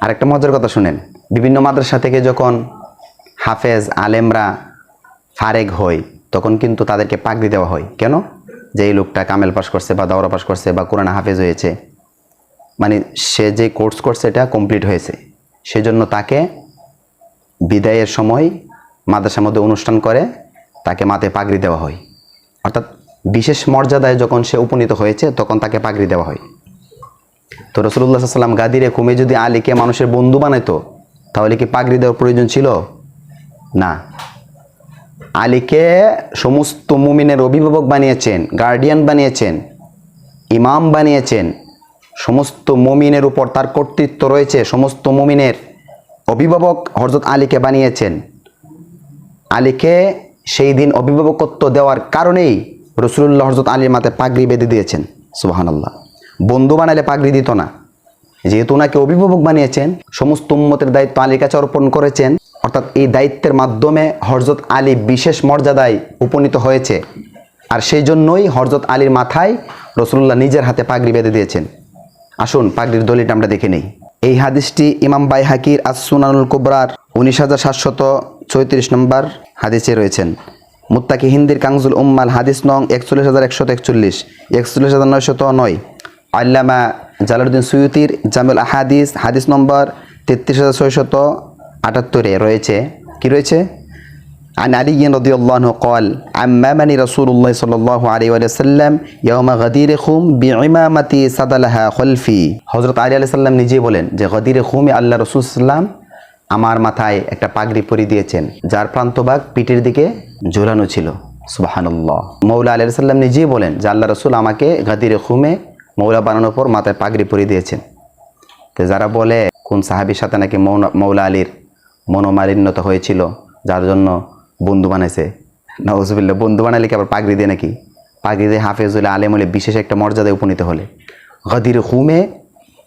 আরেকটা মজার কথা শুনেন। বিভিন্ন মাদ্রাসা থেকে যখন হাফেজ, আলেমরা ফারেক হয়, তখন কিন্তু তাদেরকে পাগড়ি দেওয়া হয়। কেন? যে এই লোকটা কামেল পাস করছে বা দাওরা পাস করছে বা কোরআন হাফেজ হয়েছে। মানে সে যে কোর্স করছে, এটা কমপ্লিট হয়েছে। সেজন্য তাকে বিদায়ের সময় মাদ্রাসার মধ্যে অনুষ্ঠান করে, তাকে মাথায় পাগড়ি দেওয়া হয়। অর্থাৎ বিশেষ মর্যাদায় যখন সে উপনীত হয়েছে, তখন তাকে পাগড়ি দেওয়া হয়। তো রসুল্লাহ সাল্লাম গাদিরে কমে যদি আলীকে মানুষের বন্ধু বানাইতো, তাহলে কি পাগড়ি দেওয়ার প্রয়োজন ছিল? না। আলীকে সমস্ত মুমিনের অভিভাবক বানিয়েছেন গার্ডিয়ান বানিয়েছেন, ইমাম বানিয়েছেন, সমস্ত মুমিনের উপর তার কর্তৃত্ব রয়েছে, সমস্ত মুমিনের অভিভাবক হজরত আলীকে বানিয়েছেন। আলীকে সেই দিন অভিভাবকত্ব দেওয়ার কারণেই রসুল্লাহ হজরত আলীর মাথায় পাগড়ি বেঁধে দিয়েছেন। সুবাহান আল্লাহ বন্ধু বানালে পাগড়ি দিত না। যেহেতু ওনাকে অভিভাবক বানিয়েছেন, সমস্ত উম্মতের দায়িত্ব আলীর কাছে অর্পণ করেছেন, অর্থাৎ এই দায়িত্বের মাধ্যমে হরজত আলী বিশেষ মর্যাদায় উপনীত হয়েছে। আর সেই জন্যই হরজত আলীর মাথায় রসুল্লাহ নিজের হাতে পাগড়ি বেঁধে দিয়েছেন। আসুন, পাগড়ির দলিলটা আমরা দেখে নেই। এই হাদিসটি ইমাম বাই হাকির আসুনানুল কুবরার উনিশ হাজার সাতশত চৌত্রিশ নম্বর হাদিসে রয়েছেন। মুত্তাকি হিন্দির কাংজুল উম্মাল হাদিস নং একচল্লিশ হাজার একশত একচল্লিশ একচল্লিশ হাজার নয়শত নয়। আল্লামা জালালুদ্দিন সুয়ুতির জামুল আহাদিস হাদিস নম্বর তেত্রিশ হাজার ছয়শত আটাত্তরে রয়েছে কি রয়েছে عن علي رضي الله عنه قال عمامني رسول الله صلى الله عليه وسلم يوم غدير খুম بعمامتي সাদালাহা খলফি হজরত আলী আলাইহি সাল্লাম নিজেই বলেন যে গদিরে খুমে আল্লাহ রসুল সাল্লাম আমার মাথায় একটা পাগড়ি পরিয়ে দিয়েছেন যার প্রান্তভাগ পিঠের দিকে ঝোলানো ছিল সুবাহানুল্লাহ মৌলা আলী সাল্লাম নিজেই বলেন যে আল্লাহ রসুল আমাকে গাদিরে খুমে মৌলা বানানোর পর মাথায় পাগড়ি পরিয়ে দিয়েছেন। তো যারা বলে কোন সাহাবির সাথে নাকি মৌনা- মৌলা আলীর মনোমালিন্যতা হয়েছিল, যার জন্য বন্ধু বানাইছে নওয়াজবিল্লা বন্ধু বানাইলে কি আবার পাগড়ি দিয়ে নাকি? পাগড়ি দিয়ে হাফেজ হলে আলেম হলে বিশেষ একটা মর্যাদায় উপনীত হলে। গদির হুমে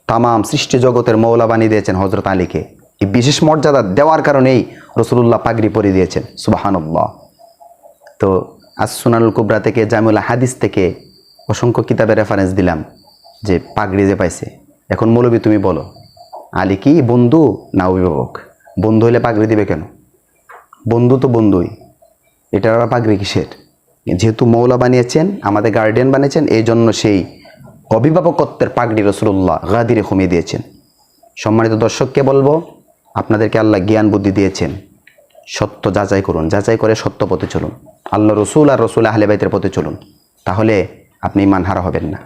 তামাম সৃষ্টি জগতের মৌলা বানিয়ে দিয়েছেন হজরত আলীকে। এই বিশেষ মর্যাদা দেওয়ার কারণেই রসুল্লাহ পাগড়ি পরিয়ে দিয়েছেন, সুবাহানুল্লাহ। তো আসুনানুল কুবরা থেকে জামিউল হাদিস থেকে অসংখ্য কিতাবের রেফারেন্স দিলাম। যে পাগড়ি যে পাইছে। এখন মৌলবী, তুমি বলো, আলী কি বন্ধু না অভিভাবক? বন্ধু হলে পাগড়ি দিবে কেন? বন্ধু তো বন্ধুই। এটার আবার পাগড়ি কিসের? যেহেতু মৌলা বানিয়েছেন, আমাদের গার্ডিয়ান বানিয়েছেন এই জন্য সেই অভিভাবকত্বের পাগড়ি রসুল্লাহ গাদিরে কমিয়ে দিয়েছেন। সম্মানিত দর্শককে বলব, আপনাদেরকে আল্লাহ জ্ঞান বুদ্ধি দিয়েছেন। সত্য যাচাই করুন, যাচাই করে সত্য পথে চলুন। আল্লাহ রসুল আর রসুল আহলে বাইতের পথে চলুন। তাহলে আপনি মানহারা হবেন না।